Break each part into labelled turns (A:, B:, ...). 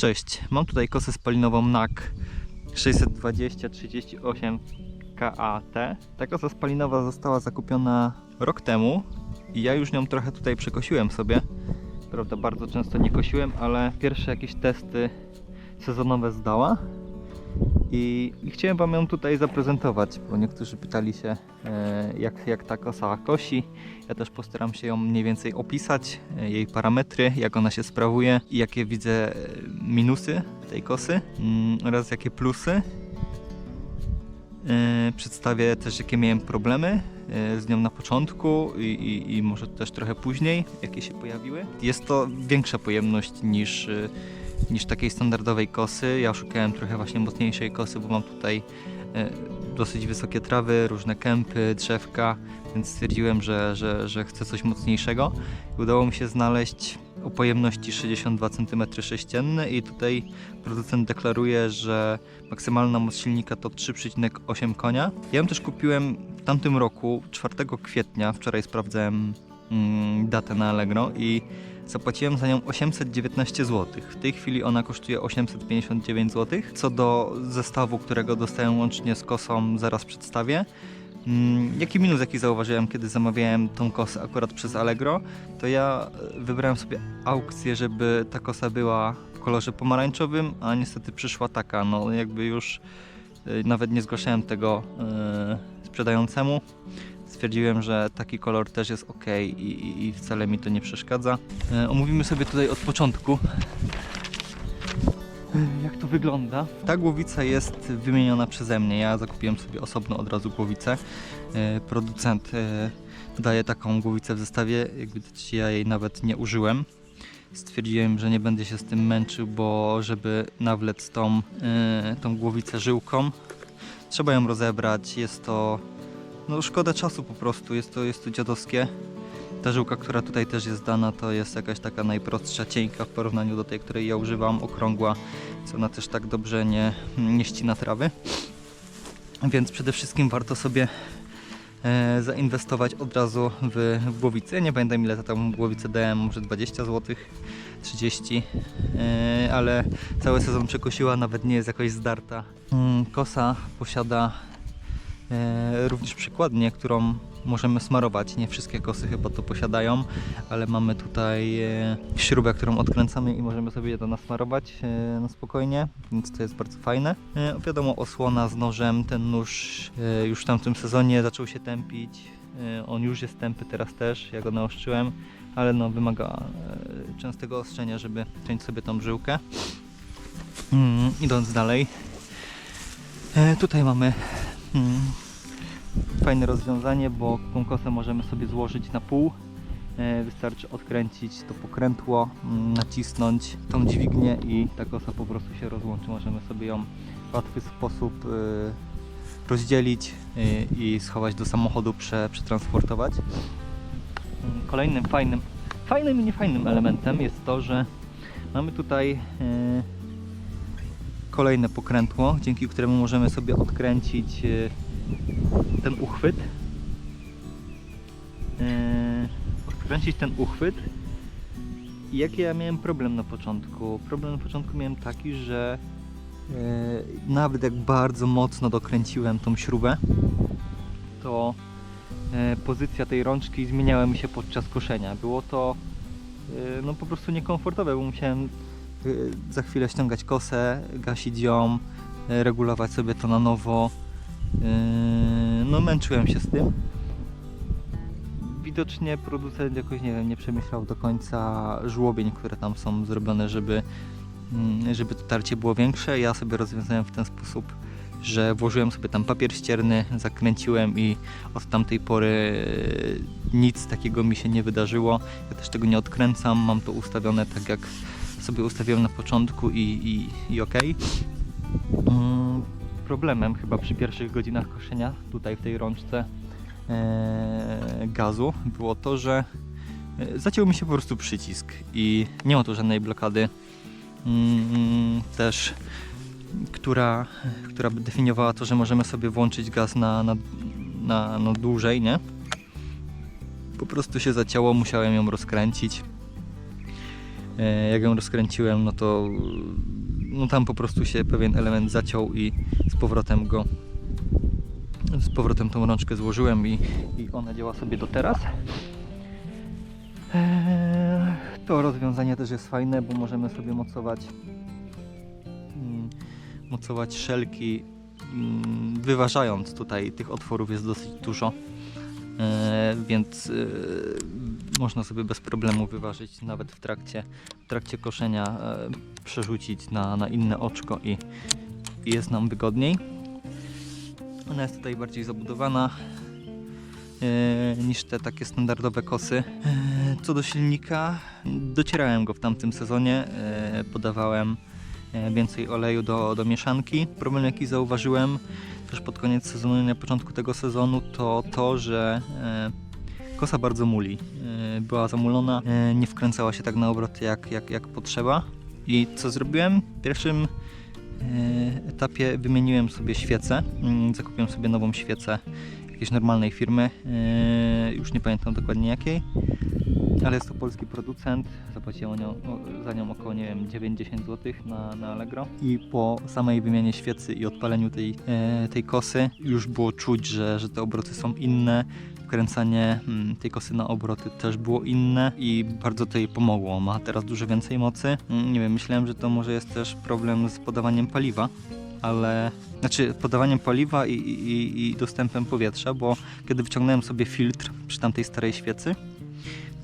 A: Cześć, mam tutaj kosę spalinową NAK 620-38 KAT. Ta kosa spalinowa została zakupiona rok temu i ja już nią trochę tutaj przekosiłem sobie. Prawda, bardzo często nie kosiłem, ale pierwsze jakieś testy sezonowe zdała. I, I chciałem Wam ją tutaj zaprezentować, bo niektórzy pytali się, e, jak, jak ta kosa kosi. Ja też postaram się ją mniej więcej opisać, e, jej parametry, jak ona się sprawuje i jakie widzę e, minusy tej kosy mm, oraz jakie plusy. E, Przedstawię też, jakie miałem problemy e, z nią na początku i, i, i może też trochę później, jakie się pojawiły. Jest to większa pojemność niż, e, niż takiej standardowej kosy. Ja szukałem trochę właśnie mocniejszej kosy, bo mam tutaj e, dosyć wysokie trawy, różne kępy, drzewka, więc stwierdziłem, że, że, że chcę coś mocniejszego. Udało mi się znaleźć o pojemności 62 cm3 i tutaj producent deklaruje, że maksymalna moc silnika to 3,8 konia. Ja ją też kupiłem w tamtym roku, 4 kwietnia, wczoraj sprawdzałem mm, datę na Allegro i zapłaciłem za nią 819 zł. W tej chwili ona kosztuje 859 zł. Co do zestawu, którego dostałem łącznie z kosą, zaraz przedstawię. Mm, Jaki minus, jaki zauważyłem, kiedy zamawiałem tą kosę akurat przez Allegro, to ja e, wybrałem sobie aukcję, żeby ta kosa była w kolorze pomarańczowym, a niestety przyszła taka, no jakby już e, nawet nie zgłaszałem tego e, sprzedającemu. Stwierdziłem, że taki kolor też jest ok i, i, wcale mi to nie przeszkadza. E, omówimy sobie tutaj od początku. E, Jak to wygląda? Ta głowica jest wymieniona przeze mnie. Ja zakupiłem sobie osobno od razu głowicę. E, Producent daje taką głowicę w zestawie. Jak widać, ja jej nawet nie użyłem. Stwierdziłem, że nie będę się z tym męczył, bo żeby nawlec tą, tą głowicę żyłką, trzeba ją rozebrać. Jest to no szkoda czasu po prostu, jest to, jest to dziadowskie. Ta żyłka, która tutaj też jest dana, to jest jakaś taka najprostsza, cienka w porównaniu do tej, której ja używam, okrągła, co ona też tak dobrze nie, nie ścina trawy. Więc przede wszystkim warto sobie e, zainwestować od razu w, w głowicę. Ja nie pamiętam ile za tą głowicę dałem, może 20 zł, 30, e, ale cały sezon przekosiła, nawet nie jest jakoś zdarta. Mm, Kosa posiada również przykładnię, którą możemy smarować. Nie wszystkie kosy chyba to posiadają, ale mamy tutaj e, śrubę, którą odkręcamy i możemy sobie to nasmarować e, na spokojnie, więc to jest bardzo fajne. E, wiadomo, osłona z nożem, ten nóż e, już w tamtym sezonie zaczął się tępić. E, on już jest tępy teraz też, ja go naostrzyłem, ale no wymaga e, częstego ostrzenia, żeby ciąć sobie tą żyłkę. Mm, idąc dalej, e, tutaj mamy Hmm. Fajne rozwiązanie, bo tą kosę możemy sobie złożyć na pół. E, Wystarczy odkręcić to pokrętło, mm, nacisnąć tą dźwignię i ta kosa po prostu się rozłączy. Możemy sobie ją w łatwy sposób e, rozdzielić e, i schować do samochodu, prze, przetransportować. Mm, Kolejnym fajnym, fajnym i niefajnym elementem jest to, że mamy tutaj e, kolejne pokrętło, dzięki któremu możemy sobie odkręcić e, ten uchwyt. E, Odkręcić ten uchwyt. I jaki ja miałem problem na początku? Problem na początku miałem taki, że e, nawet jak bardzo mocno dokręciłem tą śrubę, to pozycja tej rączki zmieniała mi się podczas koszenia. Było to no po prostu niekomfortowe, bo musiałem za chwilę ściągać kosę, gasić ją, y, regulować sobie to na nowo. Y, No męczyłem się z tym. Widocznie producent jakoś, nie wiem, nie przemyślał do końca żłobień, które tam są zrobione, żeby, mm, żeby to tarcie było większe. Ja sobie rozwiązałem w ten sposób, że włożyłem sobie tam papier ścierny, zakręciłem i od tamtej pory y, nic takiego mi się nie wydarzyło. Ja też tego nie odkręcam, mam to ustawione tak jak sobie ustawiłem na początku i, i, i ok. Mm, Problemem chyba przy pierwszych godzinach koszenia tutaj w tej rączce e, gazu było to, że e, zaciął mi się po prostu przycisk i nie ma tu żadnej blokady mm, też, która, która by definiowała to, że możemy sobie włączyć gaz na, na, na, na dłużej, nie? Po prostu się zacięło, musiałem ją rozkręcić. E, jak ją rozkręciłem, no to no tam po prostu się pewien element zaciął i z powrotem go z powrotem tą rączkę złożyłem i, i ona działa sobie do teraz. Eee, To rozwiązanie też jest fajne, bo możemy sobie mocować mm, mocować szelki mm, wyważając tutaj tych otworów jest dosyć dużo e, więc e, można sobie bez problemu wyważyć nawet w trakcie, w trakcie koszenia e, przerzucić na, na inne oczko i, i jest nam wygodniej ona jest tutaj bardziej zabudowana e, niż te takie standardowe kosy. E, Co do silnika, docierałem go w tamtym sezonie, e, podawałem e, więcej oleju do, do mieszanki. Problem jaki zauważyłem też pod koniec sezonu i na początku tego sezonu to to, że e, kosa bardzo muli. E, Była zamulona, e, nie wkręcała się tak na obroty jak, jak, jak potrzeba. I co zrobiłem? W pierwszym etapie wymieniłem sobie świecę. Mm, Zakupiłem sobie nową świecę jakiejś normalnej firmy. Już nie pamiętam dokładnie jakiej. Ale jest to polski producent. Zapłaciłem nią, za nią około nie wiem, 90 zł na, na Allegro. I po samej wymianie świecy i odpaleniu tej, e, tej kosy już było czuć, że, że te obroty są inne. Wkręcanie mm, tej kosy na obroty też było inne i bardzo to jej pomogło. Ma teraz dużo więcej mocy. Mm, Nie wiem, myślałem, że to może jest też problem z podawaniem paliwa, ale znaczy podawaniem paliwa i, i, i dostępem powietrza, bo kiedy wyciągnąłem sobie filtr przy tamtej starej świecy,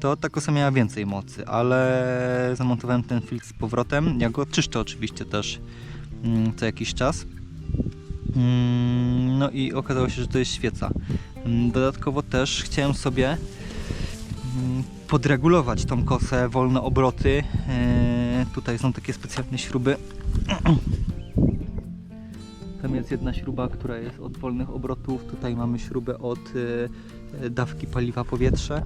A: to ta kosa miała więcej mocy, ale zamontowałem ten filtr z powrotem. Ja go czyszczę oczywiście też mm, co jakiś czas. Mm, No i okazało się, że to jest świeca. Mm, Dodatkowo też chciałem sobie podregulować tą kosę, wolne obroty. E, Tutaj są takie specjalne śruby. Tam jest jedna śruba, która jest od wolnych obrotów. Tutaj mamy śrubę od e, dawki paliwa powietrze.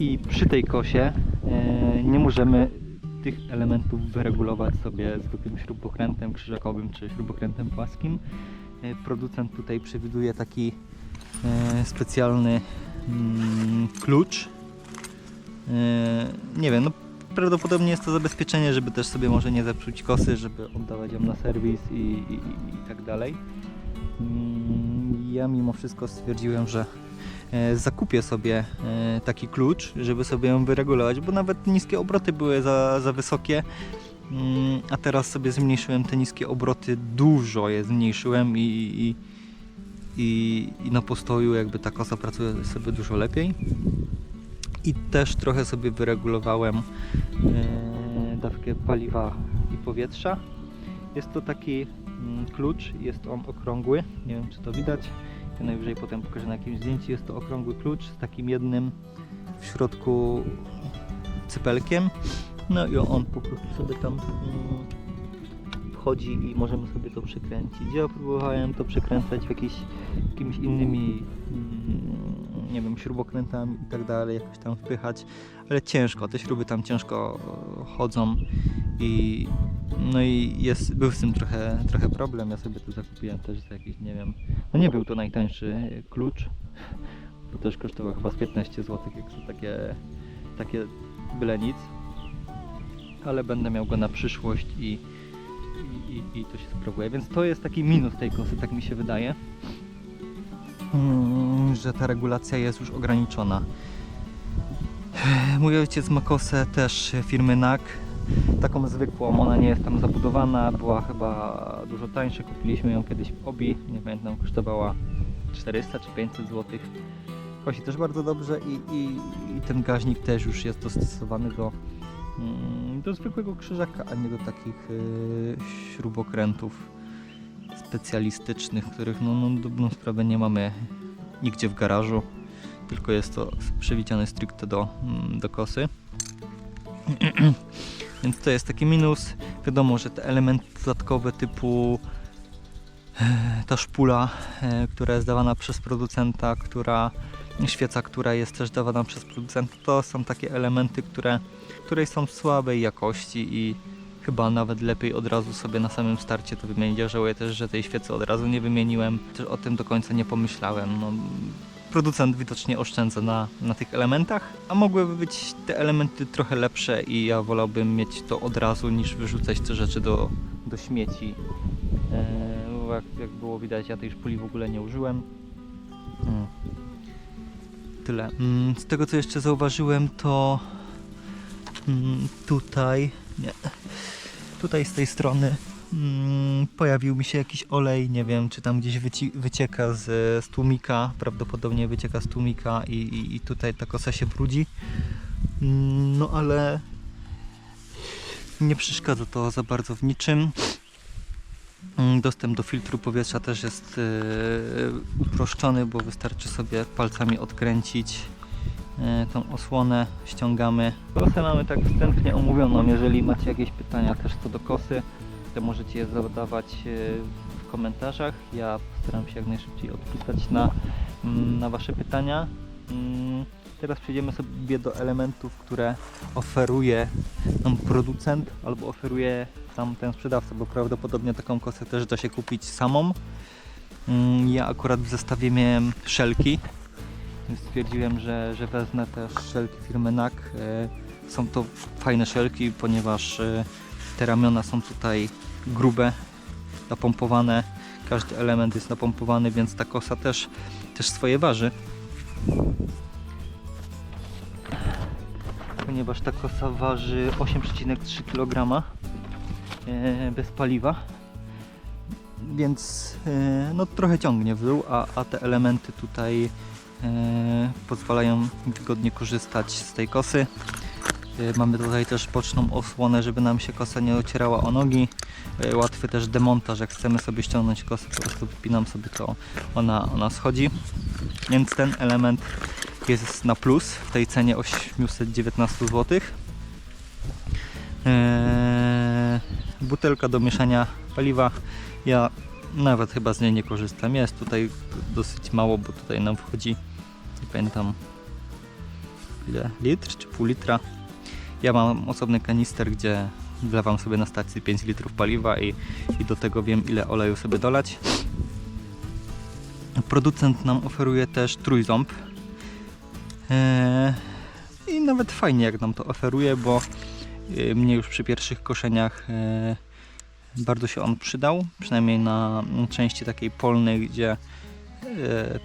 A: I przy tej kosie e, nie możemy tych elementów wyregulować sobie zwykłym śrubokrętem krzyżakowym czy śrubokrętem płaskim. E, Producent tutaj przewiduje taki e, specjalny mm, klucz. Nie wiem, no prawdopodobnie jest to zabezpieczenie, żeby też sobie może nie zepsuć kosy, żeby oddawać ją na serwis i, i, i tak dalej. Mm, Ja mimo wszystko stwierdziłem, że zakupię sobie e, taki klucz, żeby sobie ją wyregulować, bo nawet niskie obroty były za, za wysokie. Mm, A teraz sobie zmniejszyłem te niskie obroty, dużo je zmniejszyłem i, i, i, i na postoju jakby ta kosa pracuje sobie dużo lepiej. I też trochę sobie wyregulowałem e, dawkę paliwa i powietrza. Jest to taki mm, klucz, jest on okrągły, nie wiem czy to widać. Ja najwyżej potem pokażę na jakimś zdjęciu. Jest to okrągły klucz z takim jednym w środku cypelkiem. No i on po prostu sobie tam mm, wchodzi i możemy sobie to przykręcić. Ja próbowałem to przykręcać w jakiś, jakimiś innymi mm, nie wiem, śrubokrętami i tak dalej, jakoś tam wpychać, ale ciężko, te śruby tam ciężko chodzą i no i jest, był z tym trochę, trochę problem, ja sobie to zakupiłem też za jakiś, nie wiem, no nie był to najtańszy klucz, bo też kosztował chyba z 15 zł, jak są takie, takie byle nic, ale będę miał go na przyszłość i, i, i, to się sprawuje, więc to jest taki minus tej kosy, tak mi się wydaje, mm, że ta regulacja jest już ograniczona. Mój ojciec ma kosę też firmy NAK, taką zwykłą, ona nie jest tam zabudowana, była chyba dużo tańsza, kupiliśmy ją kiedyś w Obi, nie pamiętam, kosztowała 400 czy 500 zł. Kosi też bardzo dobrze i, i, i ten gaźnik też już jest dostosowany do, mm, do zwykłego krzyżaka, a nie do takich y, śrubokrętów specjalistycznych, których no, no dobrą sprawę nie mamy nigdzie w garażu, tylko jest to przewidziane stricte do, mm, do kosy. Więc to jest taki minus. Wiadomo, że te elementy dodatkowe typu e, ta szpula, e, która jest dawana przez producenta, która świeca, która jest też dawana przez producenta, to są takie elementy, które, które są słabej jakości i chyba nawet lepiej od razu sobie na samym starcie to wymienić. Ja żałuję też, że tej świecy od razu nie wymieniłem. Też o tym do końca nie pomyślałem. No, producent widocznie oszczędza na, na tych elementach, a mogłyby być te elementy trochę lepsze i ja wolałbym mieć to od razu niż wyrzucać te rzeczy do, do śmieci. E, bo jak, jak było widać, ja tej szpuli w ogóle nie użyłem. Mm. Tyle. Mm, Z tego co jeszcze zauważyłem, to mm, tutaj, nie, tutaj z tej strony mm, pojawił mi się jakiś olej, nie wiem, czy tam gdzieś wyci- wycieka z, z tłumika, prawdopodobnie wycieka z tłumika i, i, i tutaj ta kosa się brudzi. Mm, No ale nie przeszkadza to za bardzo w niczym. Mm, Dostęp do filtru powietrza też jest yy, uproszczony, bo wystarczy sobie palcami odkręcić yy, tą osłonę, ściągamy. Kosę mamy tak wstępnie omówioną. Jeżeli macie jakieś pytania też co do kosy, możecie je zadawać yy, w komentarzach. Ja postaram się jak najszybciej odpisać na, mm, na Wasze pytania. Mm, Teraz przejdziemy sobie do elementów, które oferuje nam producent albo oferuje sam ten sprzedawca, bo prawdopodobnie taką kosę też da się kupić samą. Mm, Ja akurat w zestawie miałem szelki, więc stwierdziłem, że, że wezmę też szelki firmy NAK. E, Są to fajne szelki, ponieważ e, te ramiona są tutaj grube, napompowane. Każdy element jest napompowany, więc ta kosa też, też swoje waży. Ponieważ ta kosa waży 8,3 kg e, bez paliwa. Więc e, no, trochę ciągnie w dół, a, a te elementy tutaj e, pozwalają wygodnie korzystać z tej kosy. E, Mamy tutaj też boczną osłonę, żeby nam się kosa nie ocierała o nogi. E, Łatwy też demontaż, jak chcemy sobie ściągnąć kosę, po prostu wypinam sobie to, ona, ona schodzi. Więc ten element jest na plus w tej cenie 819 zł. Eee, butelka do mieszania paliwa. Ja nawet chyba z niej nie korzystam. Jest tutaj dosyć mało, bo tutaj nam wchodzi, nie pamiętam ile, litr czy pół litra. Ja mam osobny kanister, gdzie wlewam sobie na stacji 5 litrów paliwa i, i do tego wiem ile oleju sobie dolać. Producent nam oferuje też trójząb. Eee, I nawet fajnie jak nam to oferuje, bo e, mnie już przy pierwszych koszeniach e, bardzo się on przydał, przynajmniej na części takiej polnej, gdzie e,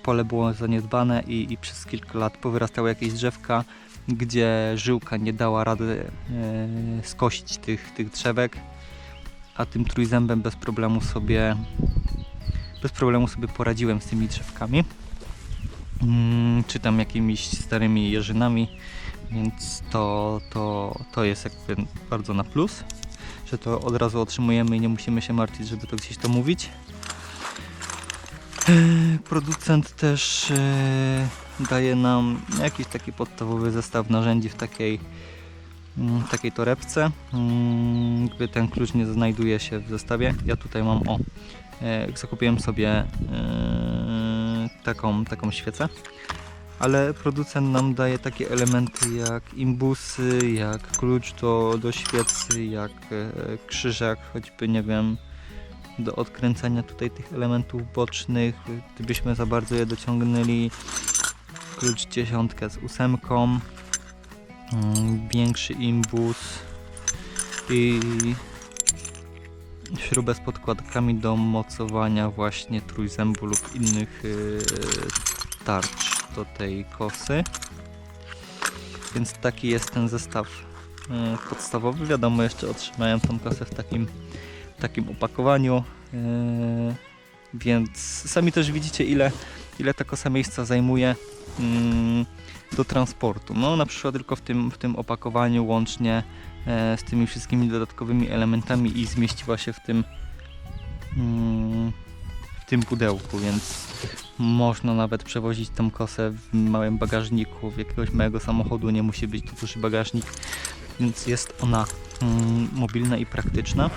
A: pole było zaniedbane i, i przez kilka lat powyrastały jakieś drzewka, gdzie żyłka nie dała rady e, skosić tych, tych drzewek, a tym trójzębem bez problemu sobie bez problemu sobie poradziłem z tymi drzewkami mm, czy tam jakimiś starymi jeżynami, więc to, to, to jest jakby bardzo na plus, że to od razu otrzymujemy i nie musimy się martwić, żeby to gdzieś to mówić. Eee, Producent też eee, daje nam jakiś taki podstawowy zestaw narzędzi w takiej, mm, w takiej torebce. Mm, Jakby ten klucz nie znajduje się w zestawie. Ja tutaj mam o, e, zakupiłem sobie e, taką, taką świecę, ale producent nam daje takie elementy jak imbusy, jak klucz do, do świecy, jak e, krzyżak, choćby nie wiem, do odkręcania tutaj tych elementów bocznych, gdybyśmy za bardzo je dociągnęli, klucz dziesiątkę z ósemką, mm, większy imbus i śrubę z podkładkami do mocowania właśnie trójzębu lub innych yy, tarcz do tej kosy. Więc taki jest ten zestaw yy, podstawowy. Wiadomo, jeszcze otrzymałem tą kosę w takim, takim opakowaniu. Yy, więc sami też widzicie ile, ile ta kosa miejsca zajmuje mm, do transportu. No na przykład tylko w tym, w tym opakowaniu łącznie e, z tymi wszystkimi dodatkowymi elementami i zmieściła się w tym mm, w tym pudełku, więc można nawet przewozić tą kosę w małym bagażniku w jakiegoś małego samochodu, nie musi być to duży bagażnik, więc jest ona mm, mobilna i praktyczna.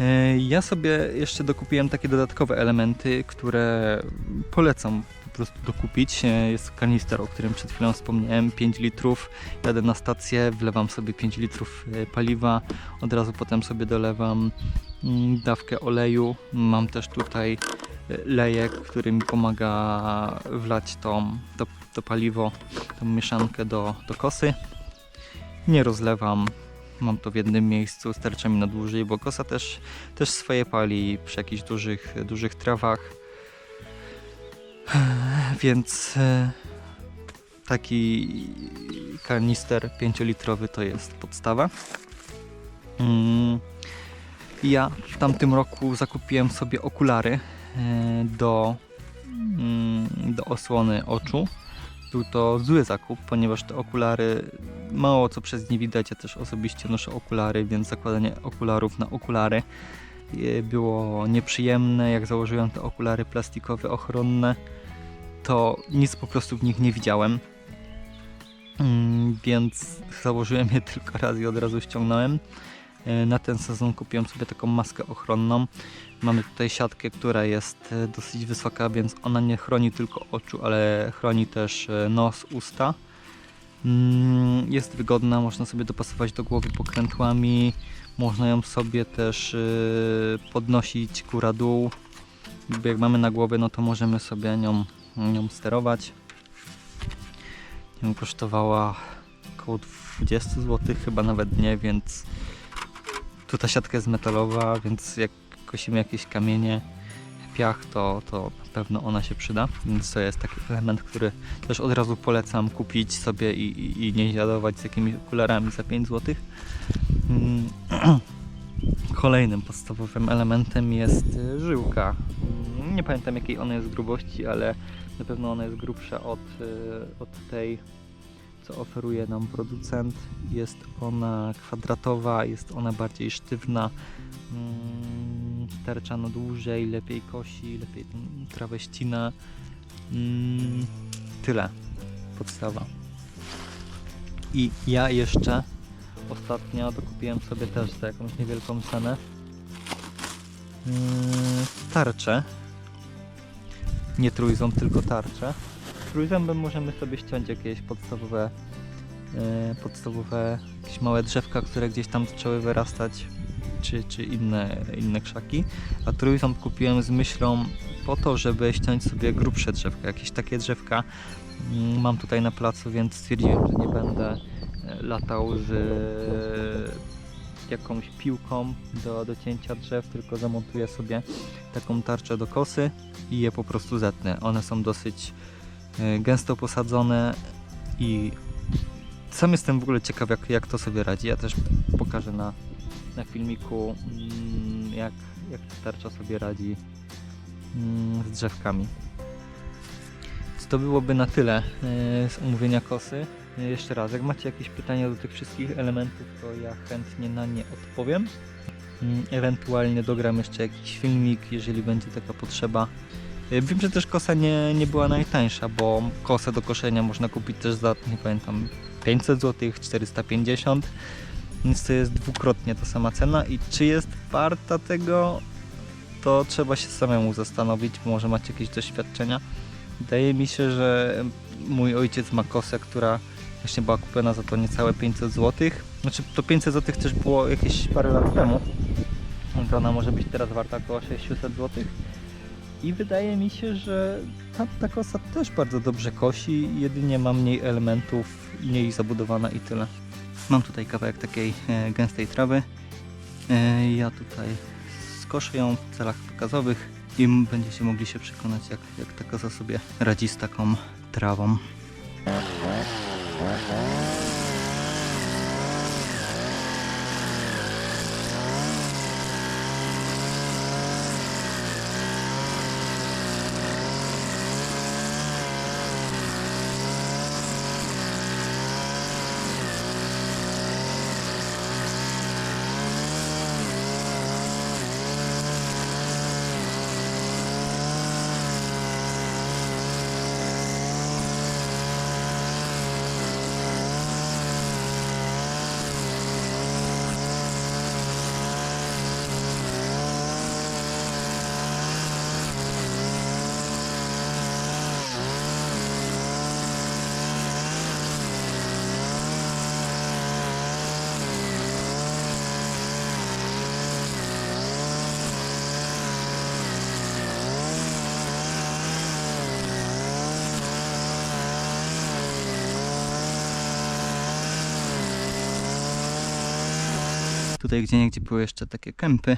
A: E, Ja sobie jeszcze dokupiłem takie dodatkowe elementy, które polecam po prostu dokupić. E, Jest kanister, o którym przed chwilą wspomniałem, 5 litrów. Jadę na stację, wlewam sobie 5 litrów e, paliwa, od razu potem sobie dolewam mm, dawkę oleju. Mam też tutaj lejek, który mi pomaga wlać to, to, to paliwo, tą mieszankę do, do kosy. Nie rozlewam, mam to w jednym miejscu, starcza mi na dłużej, bo kosa też, też swoje pali przy jakichś dużych, dużych trawach. Więc e, taki kanister 5-litrowy to jest podstawa. Mm, Ja w tamtym roku zakupiłem sobie okulary e, do, mm, do osłony oczu. Był to zły zakup, ponieważ te okulary mało co przez nie widać. Ja też osobiście noszę okulary, więc zakładanie okularów na okulary e, było nieprzyjemne. Jak założyłem te okulary plastikowe ochronne, to nic po prostu w nich nie widziałem. Mm, Więc założyłem je tylko raz i od razu ściągnąłem. E, Na ten sezon kupiłem sobie taką maskę ochronną. Mamy tutaj siatkę, która jest e, dosyć wysoka, więc ona nie chroni tylko oczu, ale chroni też e, nos, usta. Mm, Jest wygodna, można sobie dopasować do głowy pokrętłami. Można ją sobie też podnosić góra-dół. Jakby Jak mamy na głowie, no to możemy sobie nią, nią sterować. Ją kosztowała około 20 zł, chyba nawet nie, więc tu ta siatka jest metalowa, więc jak kosimy jakieś kamienie, piach, to, to na pewno ona się przyda. Więc to jest taki element, który też od razu polecam kupić sobie i, i, i nie zjadować z jakimiś okularami za 5 zł. Mm, Kolejnym podstawowym elementem jest y, żyłka. Mm, Nie pamiętam jakiej ona jest grubości, ale na pewno ona jest grubsza od, y, od tej, co oferuje nam producent. Jest ona kwadratowa, jest ona bardziej sztywna, mm, tarcza na dłużej, lepiej kosi, lepiej trawę ścina. Mm, Tyle. Podstawa. I ja jeszcze ostatnio dokupiłem sobie też za jakąś niewielką cenę mm, tarczę. Nie trójząb, tylko tarczę. Trójząbem możemy sobie ściąć jakieś podstawowe e, podstawowe jakieś małe drzewka, które gdzieś tam zaczęły wyrastać czy, czy inne, inne krzaki. A trójząb kupiłem z myślą po to, żeby ściąć sobie grubsze drzewka, jakieś takie drzewka mm, mam tutaj na placu, więc stwierdziłem, że nie będę e, latał z e, jakąś piłką do, do cięcia drzew, tylko zamontuję sobie taką tarczę do kosy i je po prostu zetnę. One są dosyć gęsto posadzone i sam jestem w ogóle ciekaw jak, jak to sobie radzi. Ja też pokażę na, na filmiku mm, jak, jak ta tarcza sobie radzi mm, z drzewkami. To byłoby na tyle e, z omówienia kosy. E, Jeszcze raz, jak macie jakieś pytania do tych wszystkich elementów, to ja chętnie na nie odpowiem. Mm, Ewentualnie dogram jeszcze jakiś filmik, jeżeli będzie taka potrzeba. E, Wiem, że też kosa nie, nie była najtańsza, bo kosę do koszenia można kupić też za, nie pamiętam, 500 zł, 450 więc to jest dwukrotnie ta sama cena i czy jest warta tego, to trzeba się samemu zastanowić, może macie jakieś doświadczenia. Wydaje mi się, że mój ojciec ma kosę, która właśnie była kupiona za to niecałe 500 zł. Znaczy to 500 zł też było jakieś parę lat temu. To ona może być teraz warta około 600 zł. I wydaje mi się, że ta, ta kosa też bardzo dobrze kosi, jedynie ma mniej elementów, mniej zabudowana i tyle. Mam tutaj kawałek takiej e, gęstej trawy. E, ja tutaj skoszę ją w celach pokazowych i będziecie mogli się przekonać, jak, jak ta koza sobie radzi z taką trawą. Tutaj gdzie niegdzie były jeszcze takie kępy,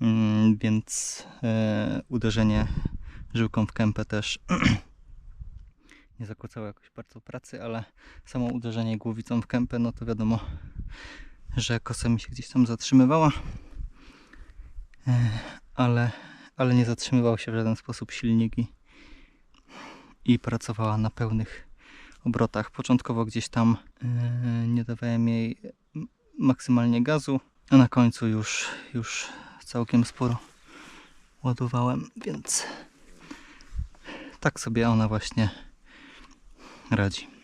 A: mm, więc e, uderzenie żyłką w kępę też nie zakłócało jakoś bardzo pracy, ale samo uderzenie głowicą w kępę, no to wiadomo, że kosa mi się gdzieś tam zatrzymywała, E, ale, ale nie zatrzymywał się w żaden sposób silnik i, i pracowała na pełnych obrotach. Początkowo gdzieś tam e, nie dawałem jej maksymalnie gazu, a na końcu już, już całkiem sporo ładowałem, więc tak sobie ona właśnie radzi.